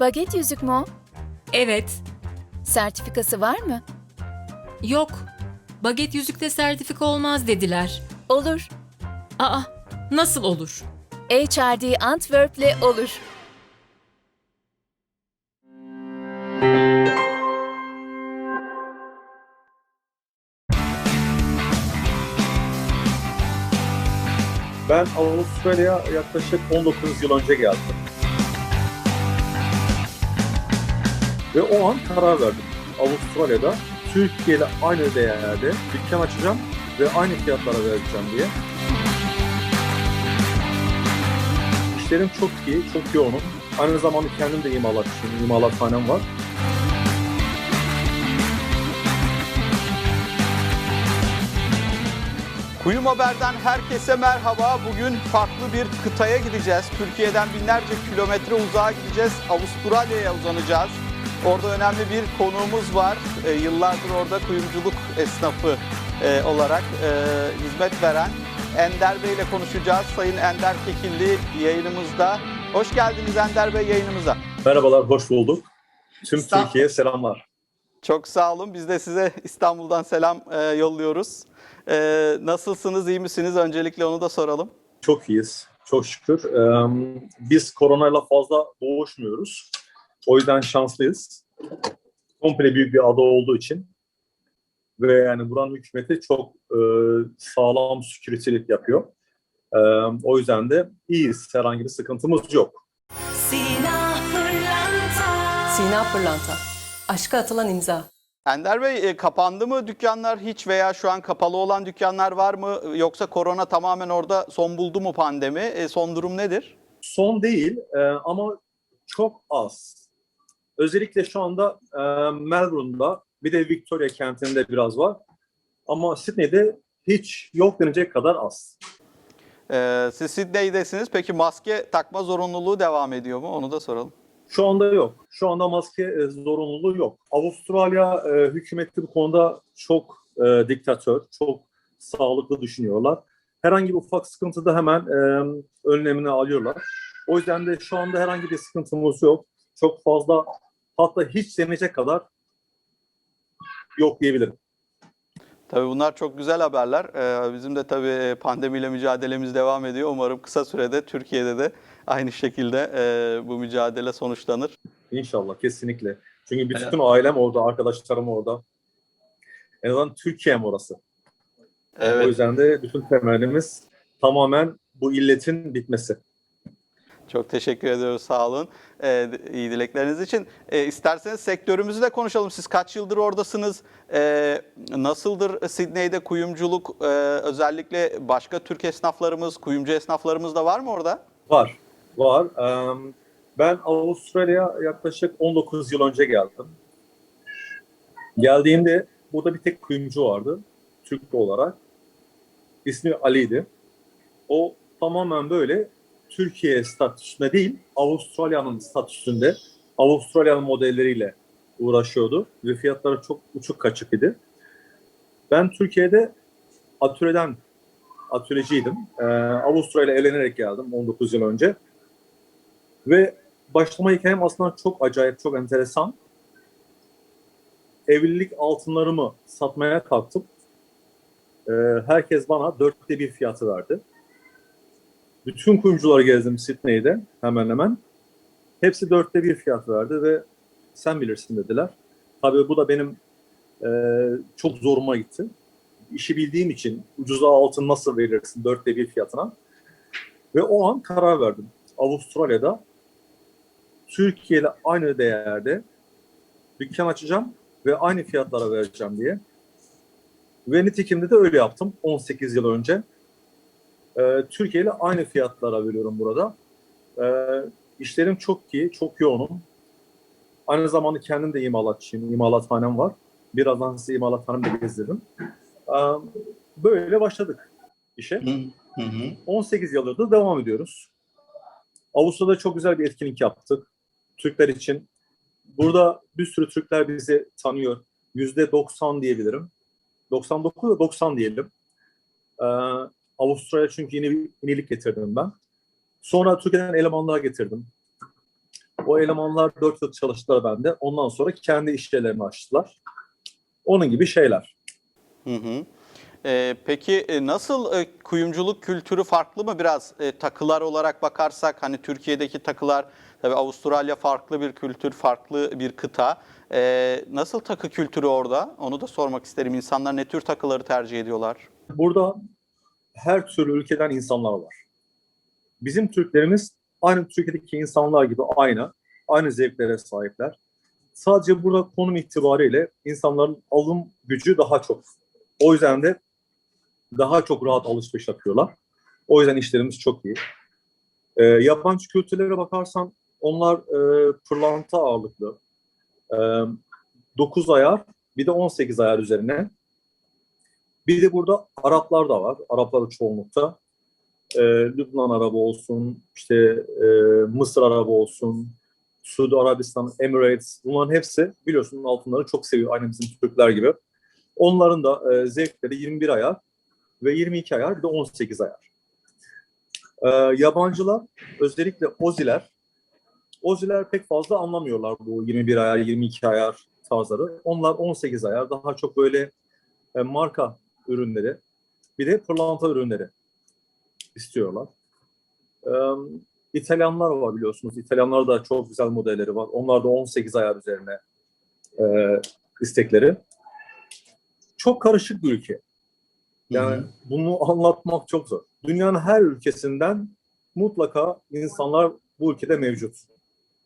Baget yüzük mü o? Evet. Sertifikası var mı? Yok. Baget yüzükte sertifika olmaz dediler. Olur. Aa, nasıl olur? HRD Antwerp'le olur. Ben Avustralya'ya yaklaşık 19 yıl önce geldim. Ve o an karar verdim. Avustralya'da Türkiye ile aynı değerde dükkan açacağım ve aynı fiyatlara vereceğim diye. İşlerim çok iyi, çok yoğunum. Aynı zamanda kendim de imalatçıyım, imalathanem var. Kuyum Haber'den herkese merhaba. Bugün farklı bir kıtaya gideceğiz. Türkiye'den binlerce kilometre uzağa gideceğiz. Avustralya'ya uzanacağız. Orada önemli bir konuğumuz var. E, yıllardır orada kuyumculuk esnafı e, olarak e, hizmet veren Ender Bey ile konuşacağız. Sayın Ender Kekilli yayınımızda. Hoş geldiniz Ender Bey yayınımıza. Merhabalar, hoş bulduk. Tüm İstanbul. Türkiye'ye selamlar. Çok sağ olun. Biz de size İstanbul'dan selam e, yolluyoruz. E, nasılsınız, iyi misiniz? Öncelikle onu da soralım. Çok iyiyiz. Çok şükür. Ee, biz koronayla fazla boğuşmuyoruz. O yüzden şanslıyız. Komple büyük bir ada olduğu için. Ve yani buranın hükümeti çok e, sağlam security'lik yapıyor. Ee, o yüzden de iyiyiz. Herhangi bir sıkıntımız yok. Sina Pırlanta. Sina Pırlanta. Aşka atılan imza. Ender Bey e, kapandı mı dükkanlar hiç veya şu an kapalı olan dükkanlar var mı? Yoksa korona tamamen orada son buldu mu pandemi? E, son durum nedir? Son değil e, ama çok az. Özellikle şu anda e, Melbourne'da bir de Victoria kentinde biraz var. Ama Sydney'de hiç yok denecek kadar az. E, siz Sydney'desiniz. Peki maske takma zorunluluğu devam ediyor mu? Onu da soralım. Şu anda yok. Şu anda maske e, zorunluluğu yok. Avustralya e, hükümeti bu konuda çok e, diktatör, çok sağlıklı düşünüyorlar. Herhangi bir ufak sıkıntıda hemen e, önlemini alıyorlar. O yüzden de şu anda herhangi bir sıkıntımız yok. Çok fazla hatta hiç denecek kadar yok diyebilirim. Tabii bunlar çok güzel haberler. E, bizim de tabii pandemiyle mücadelemiz devam ediyor. Umarım kısa sürede Türkiye'de de aynı şekilde e, bu mücadele sonuçlanır. İnşallah kesinlikle. Çünkü bütün ailem orada, arkadaşlarım orada. En azından Türkiye'm orası. O yüzden de bütün temennimiz tamamen bu illetin bitmesi. Çok teşekkür ediyoruz. Sağ olun. Ee, iyi dilekleriniz için. Ee, isterseniz sektörümüzü de konuşalım. Siz kaç yıldır oradasınız? Ee, nasıldır Sydney'de kuyumculuk? Ee, özellikle başka Türk esnaflarımız, kuyumcu esnaflarımız da var mı orada? Var, var. Em, Ben Avustralya'ya yaklaşık 19 yıl önce geldim. Geldiğimde burada bir tek kuyumcu vardı, Türk olarak. İsmi Ali'ydi. O tamamen böyle Türkiye statüsünde değil, Avustralya'nın statüsünde, Avustralya'nın modelleriyle uğraşıyordu ve fiyatları çok uçuk kaçık idi. Ben Türkiye'de atölyeden atölyeciydim. Ee, Avustralya evlenerek geldim 19 yıl önce. Ve başlama hikayem aslında çok acayip, çok enteresan. Evlilik altınlarımı satmaya kalktım. Ee, herkes bana dörtte bir fiyatı verdi. Bütün kuyumcuları gezdim Sydney'de hemen hemen. Hepsi dörtte bir fiyat verdi ve sen bilirsin dediler. Tabii bu da benim e, çok zoruma gitti. İşi bildiğim için ucuza altın nasıl verirsin dörtte bir fiyatına. Ve o an karar verdim. Avustralya'da Türkiye ile aynı değerde dükkan açacağım ve aynı fiyatlara vereceğim diye. Ve nitekim de öyle yaptım 18 yıl önce. Ee, Türkiye ile aynı fiyatlara veriyorum burada. Ee, işlerim çok iyi, çok yoğunum. Aynı zamanda kendim de imalatçıyım, imalathanem var. Birazdan size imalathanemi de gezdiririm. Ee, böyle başladık işe. 18 yıldır da devam ediyoruz. Avusturya'da çok güzel bir etkinlik yaptık. Türkler için. Burada bir sürü Türkler bizi tanıyor. Yüzde 90 diyebilirim. 99 da 90 diyelim. Ee, Avustralya çünkü yeni bir yenilik getirdim ben. Sonra Türkiye'den elemanlar getirdim. O elemanlar 4 yıl çalıştılar bende. Ondan sonra kendi işlerini açtılar. Onun gibi şeyler. Hı hı. Ee, peki e, nasıl e, kuyumculuk kültürü farklı mı biraz e, takılar olarak bakarsak hani Türkiye'deki takılar tabii Avustralya farklı bir kültür farklı bir kıta. Ee, nasıl takı kültürü orada onu da sormak isterim. İnsanlar ne tür takıları tercih ediyorlar? Burada her türlü ülkeden insanlar var. Bizim Türklerimiz aynı Türkiye'deki insanlar gibi aynı. Aynı zevklere sahipler. Sadece burada konum itibariyle insanların alım gücü daha çok. O yüzden de daha çok rahat alışveriş yapıyorlar. O yüzden işlerimiz çok iyi. Ee, yabancı kültürlere bakarsan onlar e, pırlanta ağırlıklı. E, 9 ayar bir de 18 ayar üzerine bir de burada Araplar da var. Araplar da çoğunlukta. Ee, Lübnan Arabı olsun, işte e, Mısır Arabı olsun, Suudi Arabistan, Emirates bunların hepsi biliyorsun altınları çok seviyor aynı bizim Türkler gibi. Onların da e, zevkleri 21 ayar ve 22 ayar bir de 18 ayar. Ee, yabancılar özellikle Oziler Oziler pek fazla anlamıyorlar bu 21 ayar, 22 ayar tarzları. Onlar 18 ayar daha çok böyle e, marka ürünleri bir de pırlanta ürünleri istiyorlar. Ee, İtalyanlar var biliyorsunuz. İtalyanlar da çok güzel modelleri var. Onlar da 18 ayar üzerine e, istekleri. Çok karışık bir ülke. Yani bunu anlatmak çok zor. Dünyanın her ülkesinden mutlaka insanlar bu ülkede mevcut.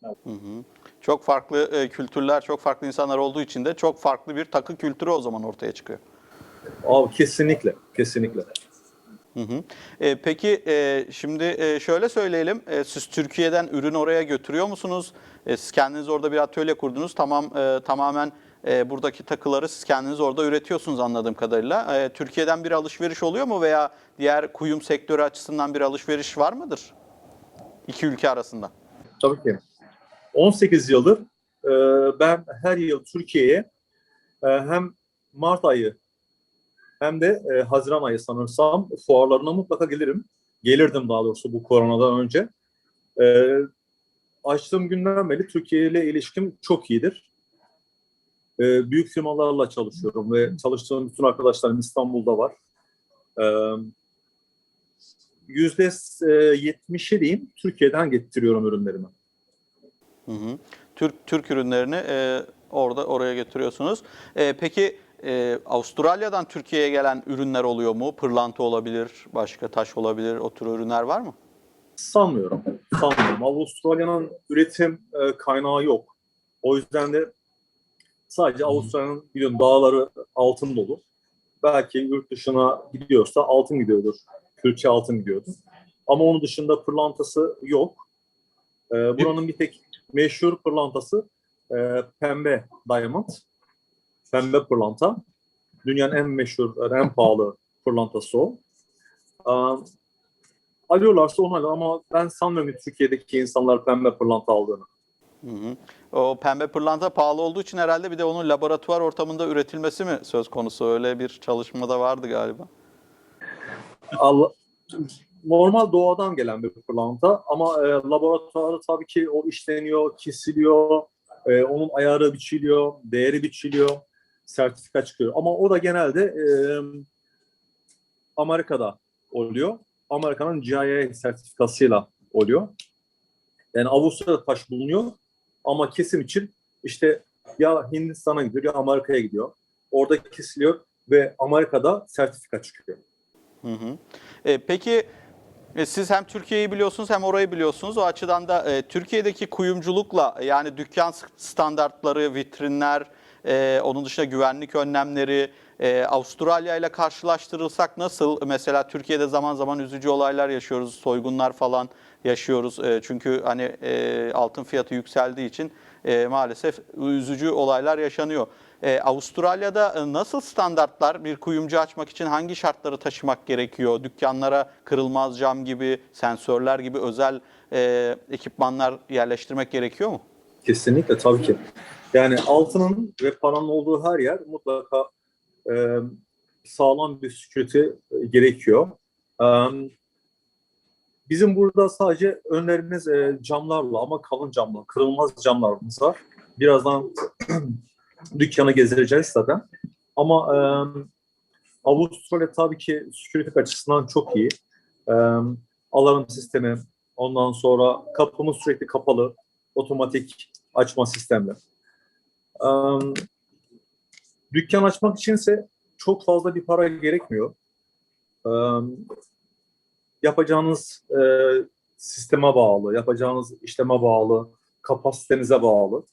Hı hı. Çok farklı e, kültürler, çok farklı insanlar olduğu için de çok farklı bir takı kültürü o zaman ortaya çıkıyor. Abi kesinlikle, kesinlikle. Hı hı. E, peki e, şimdi e, şöyle söyleyelim, e, siz Türkiye'den ürün oraya götürüyor musunuz? E, siz kendiniz orada bir atölye kurdunuz, tamam e, tamamen e, buradaki takıları siz kendiniz orada üretiyorsunuz anladığım kadarıyla. E, Türkiye'den bir alışveriş oluyor mu veya diğer kuyum sektörü açısından bir alışveriş var mıdır? İki ülke arasında. Tabii ki. 18 yıldır e, ben her yıl Türkiye'ye e, hem Mart ayı hem de e, Haziran ayı sanırsam fuarlarına mutlaka gelirim. Gelirdim daha doğrusu bu koronadan önce. E, açtığım günden beri Türkiye ile ilişkim çok iyidir. E, büyük firmalarla çalışıyorum ve çalıştığım bütün arkadaşlarım İstanbul'da var. E, Yüzde e, yetmişi diyeyim Türkiye'den getiriyorum ürünlerimi. Hı hı. Türk Türk ürünlerini e, orada oraya getiriyorsunuz. E, peki e, Avustralya'dan Türkiye'ye gelen ürünler oluyor mu? Pırlanta olabilir, başka taş olabilir. O tür ürünler var mı? Sanmıyorum. Sanmıyorum. Avustralya'nın üretim e, kaynağı yok. O yüzden de sadece Avustralya'nın biliyorum dağları altın dolu. Belki yurt dışına gidiyorsa altın gidiyordur. Külçe altın gidiyordur. Ama onun dışında pırlantası yok. E, buranın bir tek meşhur pırlantası e, pembe diamond. Pembe pırlanta. Dünyanın en meşhur, en pahalı pırlantası o. Um, alıyorlarsa onu alıyor ama ben sanmıyorum ki Türkiye'deki insanlar pembe pırlanta aldığını. Hı hı. O pembe pırlanta pahalı olduğu için herhalde bir de onun laboratuvar ortamında üretilmesi mi söz konusu? Öyle bir çalışmada vardı galiba. Allah, normal doğadan gelen bir pırlanta ama e, laboratuvarda tabii ki o işleniyor, kesiliyor, e, onun ayarı biçiliyor, değeri biçiliyor, sertifika çıkıyor. Ama o da genelde e, Amerika'da oluyor. Amerika'nın GIA sertifikasıyla oluyor. Yani Avustralya'da taş bulunuyor ama kesim için işte ya Hindistan'a gidiyor ya Amerika'ya gidiyor. Orada kesiliyor ve Amerika'da sertifika çıkıyor. Hı hı. E, peki e, siz hem Türkiye'yi biliyorsunuz hem orayı biliyorsunuz. O açıdan da e, Türkiye'deki kuyumculukla yani dükkan standartları, vitrinler, e, onun dışında güvenlik önlemleri e, Avustralya ile karşılaştırılsak nasıl? Mesela Türkiye'de zaman zaman üzücü olaylar yaşıyoruz, soygunlar falan yaşıyoruz. E, çünkü hani e, altın fiyatı yükseldiği için e, maalesef üzücü olaylar yaşanıyor. E, Avustralya'da nasıl standartlar bir kuyumcu açmak için hangi şartları taşımak gerekiyor? Dükkanlara kırılmaz cam gibi, sensörler gibi özel e, ekipmanlar yerleştirmek gerekiyor mu? Kesinlikle tabii ki. Yani altının ve paranın olduğu her yer mutlaka e, sağlam bir security gerekiyor. E, bizim burada sadece önlerimiz e, camlarla ama kalın camlar, kırılmaz camlarımız var. Birazdan dükkanı gezdireceğiz zaten. Ama e, Avustralya tabii ki security açısından çok iyi. E, alarm sistemi, ondan sonra kapımız sürekli kapalı, otomatik açma sistemleri. E, dükkan açmak içinse çok fazla bir para gerekmiyor. E, yapacağınız e, sisteme bağlı, yapacağınız işleme bağlı, kapasitenize bağlı.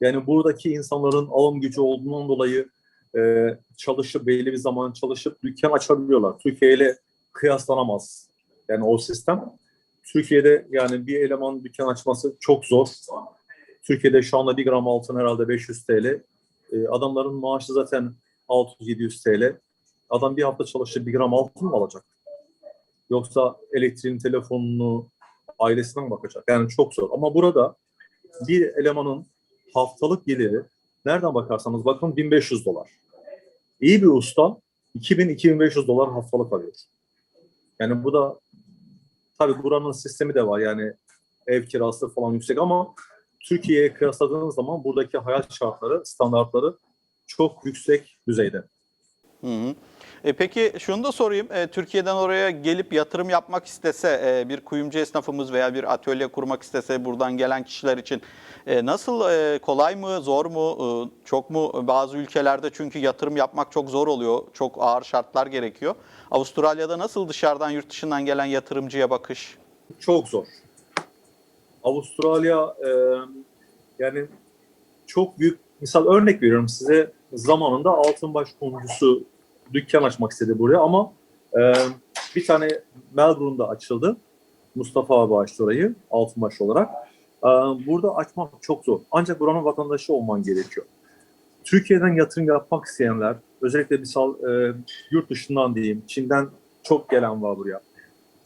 Yani buradaki insanların alım gücü olduğundan dolayı e, çalışıp belli bir zaman çalışıp dükkan açabiliyorlar. Türkiye ile kıyaslanamaz. Yani o sistem. Türkiye'de yani bir eleman dükkan açması çok zor. Türkiye'de şu anda bir gram altın herhalde 500 TL. E, adamların maaşı zaten 600-700 TL. Adam bir hafta çalışıp bir gram altın mı alacak? Yoksa elektriğin, telefonunu, ailesine mi bakacak? Yani çok zor. Ama burada bir elemanın haftalık geliri nereden bakarsanız bakın 1500 dolar. İyi bir usta 2000-2500 dolar haftalık alıyor. Yani bu da tabii buranın sistemi de var. Yani ev kirası falan yüksek ama Türkiye'ye kıyasladığınız zaman buradaki hayat şartları, standartları çok yüksek düzeyde. Hı hı. E peki şunu da sorayım. E, Türkiye'den oraya gelip yatırım yapmak istese e, bir kuyumcu esnafımız veya bir atölye kurmak istese buradan gelen kişiler için e, nasıl e, kolay mı zor mu e, çok mu bazı ülkelerde çünkü yatırım yapmak çok zor oluyor. Çok ağır şartlar gerekiyor. Avustralya'da nasıl dışarıdan yurt dışından gelen yatırımcıya bakış? çok zor. Avustralya e, yani çok büyük misal örnek veriyorum size zamanında Altınbaş kuyumcusu dükkan açmak istedi buraya ama e, bir tane Melbourne'da açıldı. Mustafa abi açtı orayı Altınbaş olarak. E, burada açmak çok zor. Ancak buranın vatandaşı olman gerekiyor. Türkiye'den yatırım yapmak isteyenler özellikle misal e, yurt dışından diyeyim Çin'den çok gelen var buraya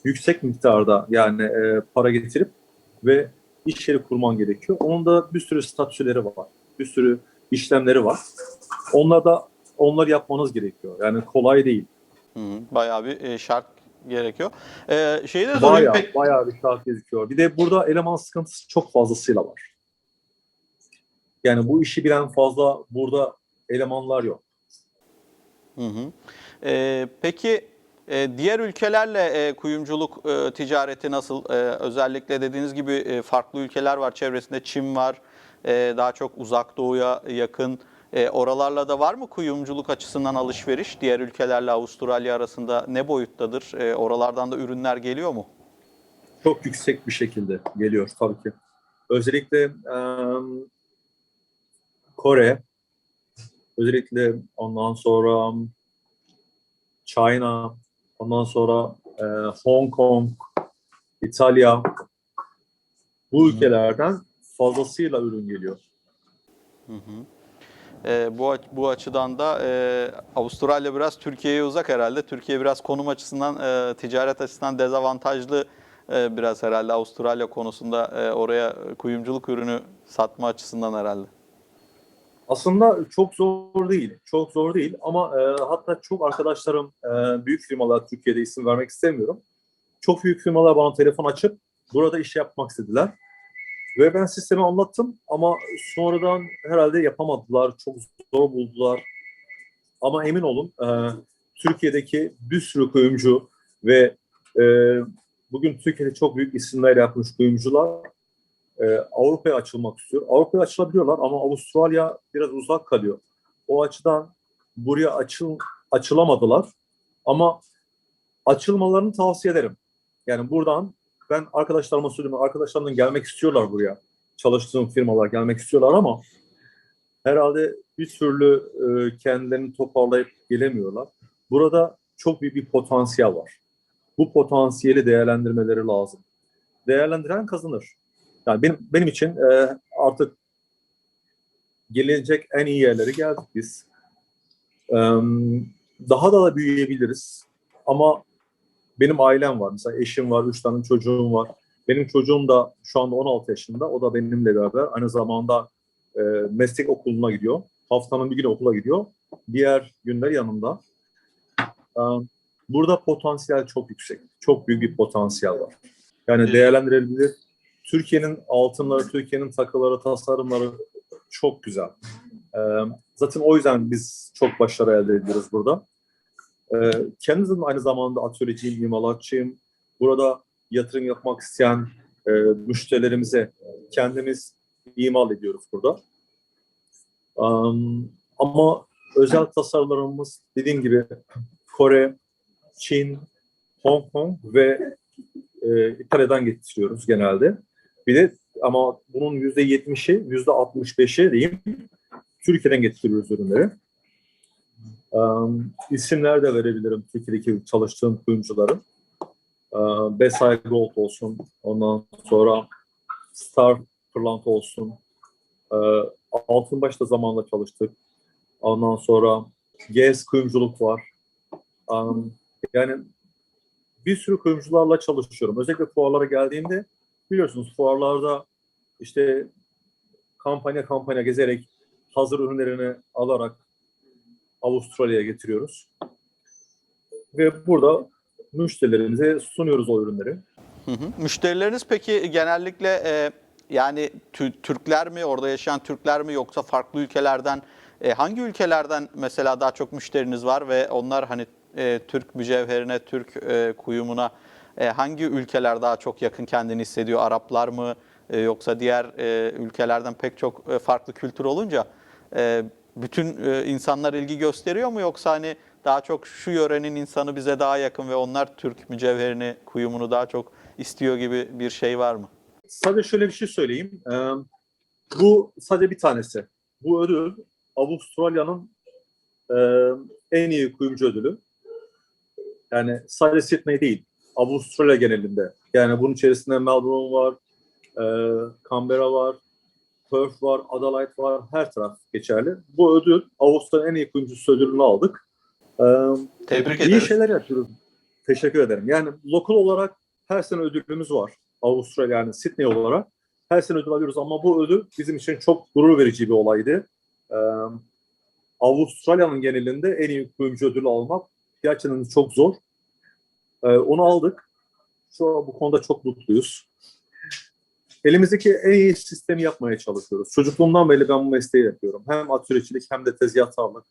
yüksek miktarda yani e, para getirip ve iş yeri kurman gerekiyor. Onun da bir sürü statüleri var. Bir sürü işlemleri var. Onlar da onları yapmanız gerekiyor. Yani kolay değil. Hı hı. Bayağı bir e, şart gerekiyor. E, şeyi de. Bayağı, pek- bayağı bir şart gözüküyor. Bir de burada eleman sıkıntısı çok fazlasıyla var. Yani bu işi bilen fazla burada elemanlar yok. Hı hı. Ee, peki diğer ülkelerle e, kuyumculuk e, ticareti nasıl? E, özellikle dediğiniz gibi e, farklı ülkeler var çevresinde. Çin var, e, daha çok uzak doğuya yakın. E, oralarla da var mı kuyumculuk açısından alışveriş? Diğer ülkelerle Avustralya arasında ne boyuttadır? E, oralardan da ürünler geliyor mu? çok yüksek bir şekilde geliyor tabii ki. Özellikle Kore, özellikle ondan sonra China, ondan sonra e, Hong Kong, İtalya, bu ülkelerden fazlasıyla ürün geliyor. Hı hı. E, bu bu açıdan da e, Avustralya biraz Türkiye'ye uzak herhalde. Türkiye biraz konum açısından, e, ticaret açısından dezavantajlı e, biraz herhalde Avustralya konusunda e, oraya kuyumculuk ürünü satma açısından herhalde. Aslında çok zor değil, çok zor değil ama e, hatta çok arkadaşlarım e, büyük firmalar Türkiye'de isim vermek istemiyorum. Çok büyük firmalar bana telefon açıp burada iş yapmak istediler. Ve ben sistemi anlattım ama sonradan herhalde yapamadılar, çok zor buldular. Ama emin olun e, Türkiye'deki bir sürü kuyumcu ve e, bugün Türkiye'de çok büyük isimler yapmış kuyumcular e, Avrupa'ya açılmak istiyor. Avrupa'ya açılabiliyorlar ama Avustralya biraz uzak kalıyor. O açıdan buraya açıl açılamadılar. Ama açılmalarını tavsiye ederim. Yani buradan ben arkadaşlarıma söylüyorum. Arkadaşlarımdan gelmek istiyorlar buraya. Çalıştığım firmalar gelmek istiyorlar ama herhalde bir türlü e, kendilerini toparlayıp gelemiyorlar. Burada çok büyük bir potansiyel var. Bu potansiyeli değerlendirmeleri lazım. Değerlendiren kazanır. Yani benim benim için e, artık gelecek en iyi yerlere geldik biz. E, daha da, da büyüyebiliriz. Ama benim ailem var. Mesela eşim var, üç tane çocuğum var. Benim çocuğum da şu anda 16 yaşında. O da benimle beraber aynı zamanda e, meslek okuluna gidiyor. Haftanın bir günü okula gidiyor. Diğer günler yanımda. E, Burada potansiyel çok yüksek. Çok büyük bir potansiyel var. Yani değerlendirilebilir. Türkiye'nin altınları, Türkiye'nin takıları, tasarımları çok güzel. Ee, zaten o yüzden biz çok başarı elde ediyoruz burada. Ee, kendim aynı zamanda atölyeciyim, imalatçıyım. Burada yatırım yapmak isteyen e, müşterilerimize kendimiz imal ediyoruz burada. Am, ama özel tasarımlarımız dediğim gibi Kore, Çin, Hong Kong ve e, İtalya'dan getiriyoruz genelde. Bir de ama bunun yüzde yetmişi, yüzde altmış beşi diyeyim Türkiye'den getiriyoruz ürünleri. Um, isimler de verebilirim Türkiye'deki çalıştığım kuyumcuların. Uh, Besay Gold olsun, ondan sonra Star Pırlanta olsun. Uh, Altınbaş'ta zamanla çalıştık. Ondan sonra GES kuyumculuk var. Um, yani bir sürü kuyumcularla çalışıyorum. Özellikle fuarlara geldiğimde biliyorsunuz fuarlarda işte kampanya kampanya gezerek hazır ürünlerini alarak Avustralya'ya getiriyoruz. Ve burada müşterilerimize sunuyoruz o ürünleri. Hı hı. Müşterileriniz peki genellikle e, yani Tü- Türkler mi, orada yaşayan Türkler mi yoksa farklı ülkelerden e, hangi ülkelerden mesela daha çok müşteriniz var ve onlar hani e, Türk mücevherine, Türk e, kuyumuna e, hangi ülkeler daha çok yakın kendini hissediyor? Araplar mı e, yoksa diğer e, ülkelerden pek çok e, farklı kültür olunca e, bütün e, insanlar ilgi gösteriyor mu yoksa hani daha çok şu yörenin insanı bize daha yakın ve onlar Türk mücevherini, kuyumunu daha çok istiyor gibi bir şey var mı? Sadece şöyle bir şey söyleyeyim. Ee, bu sadece bir tanesi. Bu ödül Avustralya'nın e, en iyi kuyumcu ödülü. Yani sadece Sydney değil, Avustralya genelinde. Yani bunun içerisinde Melbourne var, e, Canberra var, Perth var, Adelaide var, her taraf geçerli. Bu ödül Avustralya'nın en iyi kuyumcusu ödülünü aldık. Ee, Tebrik İyi ederim. şeyler yapıyoruz. Teşekkür ederim. Yani lokal olarak her sene ödülümüz var. Avustralya yani Sydney olarak. Her sene ödül alıyoruz ama bu ödül bizim için çok gurur verici bir olaydı. Ee, Avustralya'nın genelinde en iyi kuyumcu ödülü almak gerçekten çok zor. Ee, onu aldık. Şu an bu konuda çok mutluyuz. Elimizdeki en iyi sistemi yapmaya çalışıyoruz. Çocukluğumdan beri ben bu mesleği yapıyorum. Hem atölyecilik hem de tezgahtarlık.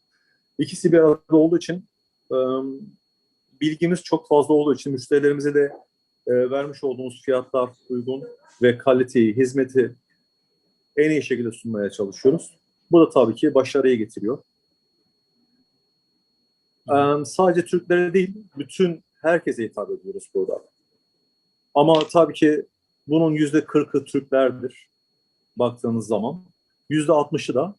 İkisi bir arada olduğu için e, bilgimiz çok fazla olduğu için müşterilerimize de e, vermiş olduğumuz fiyatlar uygun ve kaliteyi, hizmeti en iyi şekilde sunmaya çalışıyoruz. Bu da tabii ki başarıyı getiriyor. E, sadece Türklere değil, bütün herkese hitap ediyoruz burada. Ama tabii ki bunun yüzde kırkı Türklerdir baktığınız zaman. Yüzde altmışı da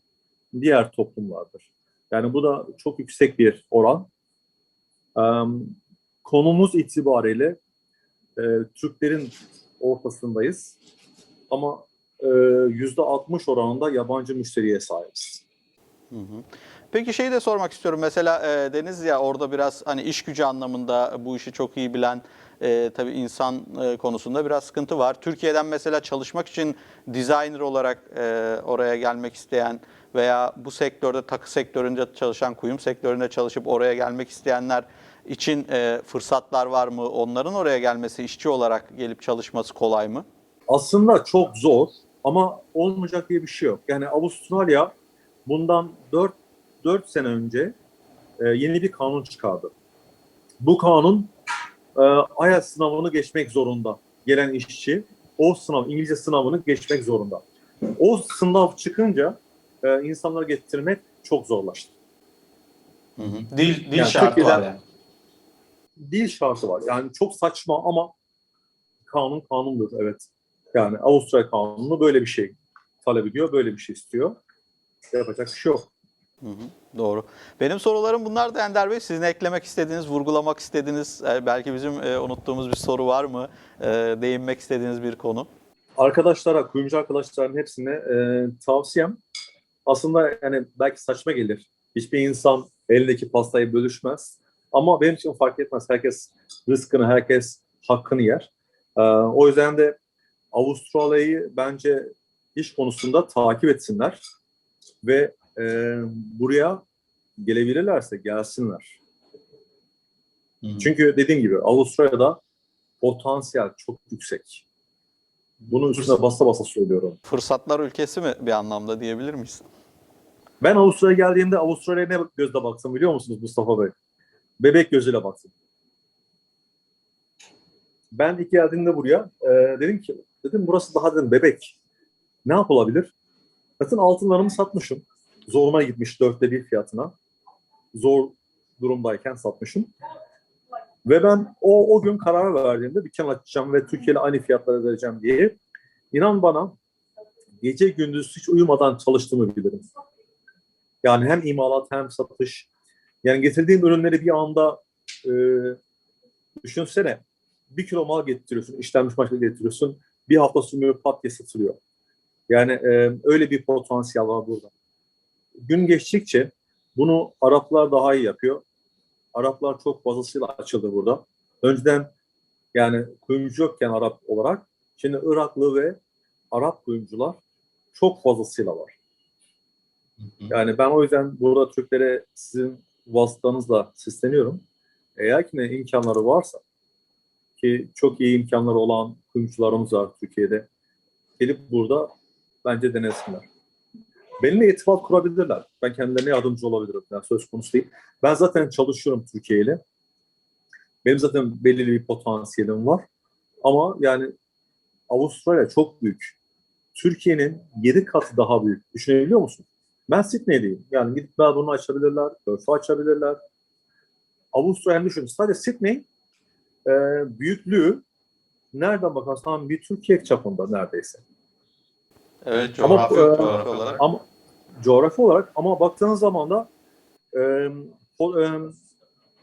diğer toplumlardır. Yani bu da çok yüksek bir oran. Konumuz itibariyle e, Türklerin ortasındayız. Ama yüzde 60 oranında yabancı müşteriye sahibiz. Peki şeyi de sormak istiyorum. Mesela e, Deniz ya orada biraz hani iş gücü anlamında bu işi çok iyi bilen e, tabii insan e, konusunda biraz sıkıntı var. Türkiye'den mesela çalışmak için designer olarak e, oraya gelmek isteyen veya bu sektörde takı sektöründe çalışan, kuyum sektöründe çalışıp oraya gelmek isteyenler için e, fırsatlar var mı? Onların oraya gelmesi, işçi olarak gelip çalışması kolay mı? Aslında çok zor ama olmayacak diye bir şey yok. Yani Avustralya bundan 4, 4 sene önce e, yeni bir kanun çıkardı. Bu kanun e, IELTS sınavını geçmek zorunda. Gelen işçi o sınav, İngilizce sınavını geçmek zorunda. O sınav çıkınca e, insanları getirmek çok zorlaştı. Dil, dil Yani şartı Türkiye'den- var yani. Dil şartı var. Yani çok saçma ama kanun kanundur evet. Yani Avustralya kanunu böyle bir şey talep ediyor, böyle bir şey istiyor. Yapacak bir şey yok. Hı hı, doğru. Benim sorularım bunlar da Ender Bey. Sizin eklemek istediğiniz, vurgulamak istediğiniz, e, belki bizim e, unuttuğumuz bir soru var mı? E, değinmek istediğiniz bir konu. arkadaşlara, kuyumcu arkadaşların hepsine e, tavsiyem aslında yani belki saçma gelir. Hiçbir insan elindeki pastayı bölüşmez. Ama benim için fark etmez. Herkes rızkını, herkes hakkını yer. E, o yüzden de Avustralya'yı bence iş konusunda takip etsinler ve e, buraya gelebilirlerse gelsinler. Hı. Çünkü dediğim gibi Avustralya'da potansiyel çok yüksek. Bunun üstüne basa basa söylüyorum. Fırsatlar ülkesi mi bir anlamda diyebilir miyiz? Ben Avustralya'ya geldiğimde Avustralya'ya ne gözle baktım biliyor musunuz Mustafa Bey? Bebek gözüyle baktım. Ben ilk geldiğimde buraya e, dedim ki dedim burası daha dedim bebek. Ne yapılabilir? Zaten altınlarımı satmışım. Zoruma gitmiş dörtte bir fiyatına. Zor durumdayken satmışım. Ve ben o, o gün karar verdiğimde dükkan açacağım ve Türkiye'yle aynı fiyatlara vereceğim diye. İnan bana gece gündüz hiç uyumadan çalıştığımı bilirim. Yani hem imalat hem satış. Yani getirdiğim ürünleri bir anda e, düşünsene. Bir kilo mal getiriyorsun, işlenmiş mal getiriyorsun. Bir hafta sonra pat diye satılıyor. Yani e, öyle bir potansiyel var burada. Gün geçtikçe bunu Araplar daha iyi yapıyor. Araplar çok fazlasıyla açıldı burada. Önceden yani kuyumcu yokken Arap olarak şimdi Iraklı ve Arap kuyumcular çok fazlasıyla var. Yani ben o yüzden burada Türklere sizin vasıtanızla sesleniyorum. Eğer ki ne imkanları varsa ki çok iyi imkanları olan kuyumcularımız var Türkiye'de. Gelip burada bence denesinler. Benimle irtibat kurabilirler. Ben kendilerine yardımcı olabilirim. Yani söz konusu değil. Ben zaten çalışıyorum Türkiye ile. Benim zaten belirli bir potansiyelim var. Ama yani Avustralya çok büyük. Türkiye'nin 7 katı daha büyük. Düşünebiliyor musun? Ben Sydney'deyim. Yani gidip Melbourne'u açabilirler, Perth'ü açabilirler. Avustralya'nı düşün. Sadece Sydney e, büyüklüğü nereden bakarsan bir Türkiye çapında neredeyse. Evet, Ama, coğrafi e, olarak. Ama coğrafi olarak ama baktığınız zaman da e, po- e,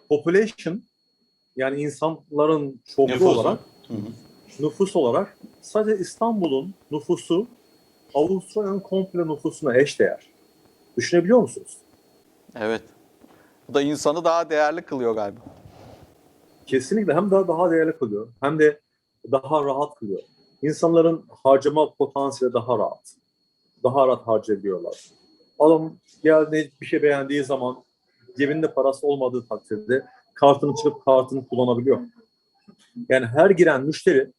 population yani insanların çokluğu Nüfusu. olarak Hı hı. nüfus olarak sadece İstanbul'un nüfusu Avustralya'nın komple nüfusuna eşdeğer. Düşünebiliyor musunuz? Evet. Bu da insanı daha değerli kılıyor galiba. Kesinlikle hem daha daha değerli kılıyor hem de daha rahat kılıyor. İnsanların harcama potansiyeli daha rahat. Daha rahat harcayabiliyorlar. Adam geldi bir şey beğendiği zaman cebinde parası olmadığı takdirde kartını çıkıp kartını kullanabiliyor. Yani her giren müşteri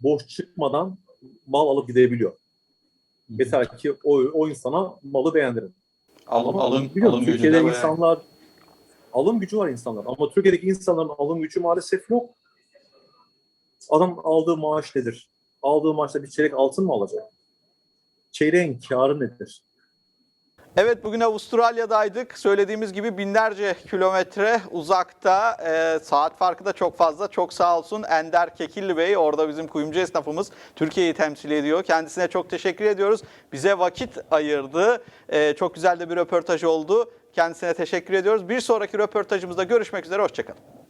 boş çıkmadan mal alıp gidebiliyor. Yeter ki o, o insana malı beğendirin. Alım, Ama alım, biliyorum alım Türkiye'de de bayağı- insanlar alım gücü var insanlar ama Türkiye'deki insanların alım gücü maalesef yok. Adam aldığı maaş nedir? Aldığı maaşta bir çeyrek altın mı alacak? Çeyreğin karı nedir? Evet bugün Avustralya'daydık. Söylediğimiz gibi binlerce kilometre uzakta. Ee, saat farkı da çok fazla. Çok sağ olsun Ender Kekilli Bey. Orada bizim kuyumcu esnafımız Türkiye'yi temsil ediyor. Kendisine çok teşekkür ediyoruz. Bize vakit ayırdı. Ee, çok güzel de bir röportaj oldu. Kendisine teşekkür ediyoruz. Bir sonraki röportajımızda görüşmek üzere. Hoşçakalın.